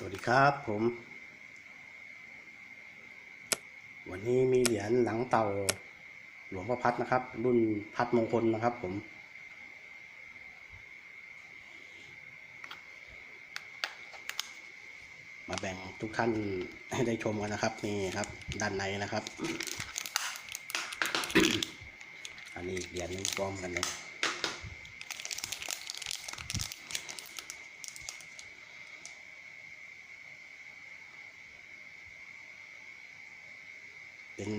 สวัสดีครับผม วันนี้มีเหรียญหลังเต่าหลวงพ่อพัดนะครับ รุ่นพัดมงคลนะครับผม มาแบ่งทุกท่านให้ได้ชมกันนะครับ นี่ครับ ด้านในนะครับ อันนี้เหรียญนึงพร้อมกันเลย เป็น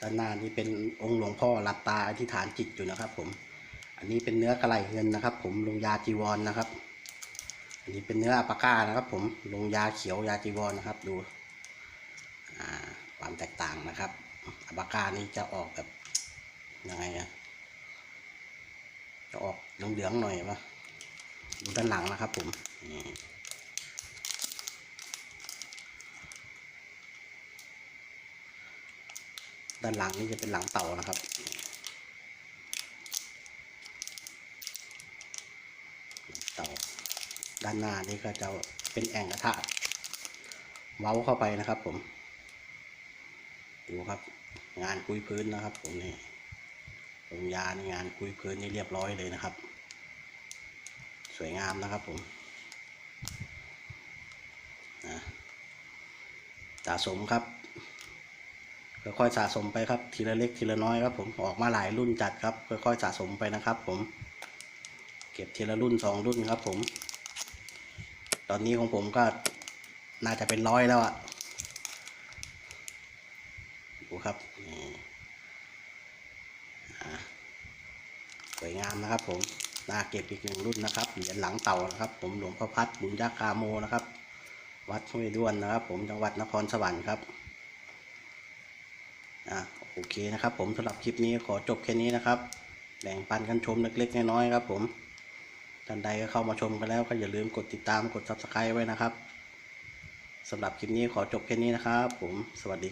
ด้านหน้านี่เป็นองค์หลวงพ่อหลับตาอธิษฐานจิตอยู่นะครับ ผม อันนี้เป็นเนื้อกระไหลเงินนะครับ ผมลงยาจีวรนนะครับ อันนี้เป็นเนื้ออัปาก้านะครับ ผมลงยาเขียวยาจีวรนนะครับ ดูความแตกต่างนะครับอัปาก้านี่จะออกแบบยังไงอะจะออกเหลืองๆหน่อยปะดูด้านหลังนะครับ ผมนี่ ด้านหลังนี่จะเป็นหลังเต่านะครับเต่าด้านหน้านี่ก็จะเป็นแอ่งกระทะเว้าเข้าไปนะครับ ผม ดูครับ งานคุยพื้นนะครับ ผมนี่ลงยาในงานคุยพื้นนี่เรียบร้อยเลยนะครับ สวยงามนะครับ ผมนะสะสมครับ ค่อยๆสะสมไปครับ ทีละเล็กทีละน้อยครับผมออกมาหลายรุ่นจัดครับ ค่อยๆสะสมไปนะครับผม เก็บทีละรุ่นสองรุ่นครับผม ตอนนี้ของผมก็น่าจะเป็นร้อยแล้วอะดูครับสวยงามนะครับผมน่าเก็บอีกหนึ่งรุ่นนะครับเหรียญหลังเต่านะครับ ผมหลวงพ่อพัดบุญยากาโมนะครับ วัดห้วยด้วนนะครับ ผมจังหวัดนครสวรรค์ครับ อะโอเคนะครับผมสำหรับคลิปนี้ขอจบแค่นี้นะครับแบ่งปันกันชมเล็กๆน้อยๆครับผมท่านใดก็เข้ามาชมกันแล้วก็อย่าลืมกดติดตามกด subscribe ไว้นะครับสำหรับคลิปนี้ขอจบแค่นี้นะครับผมสวัสดี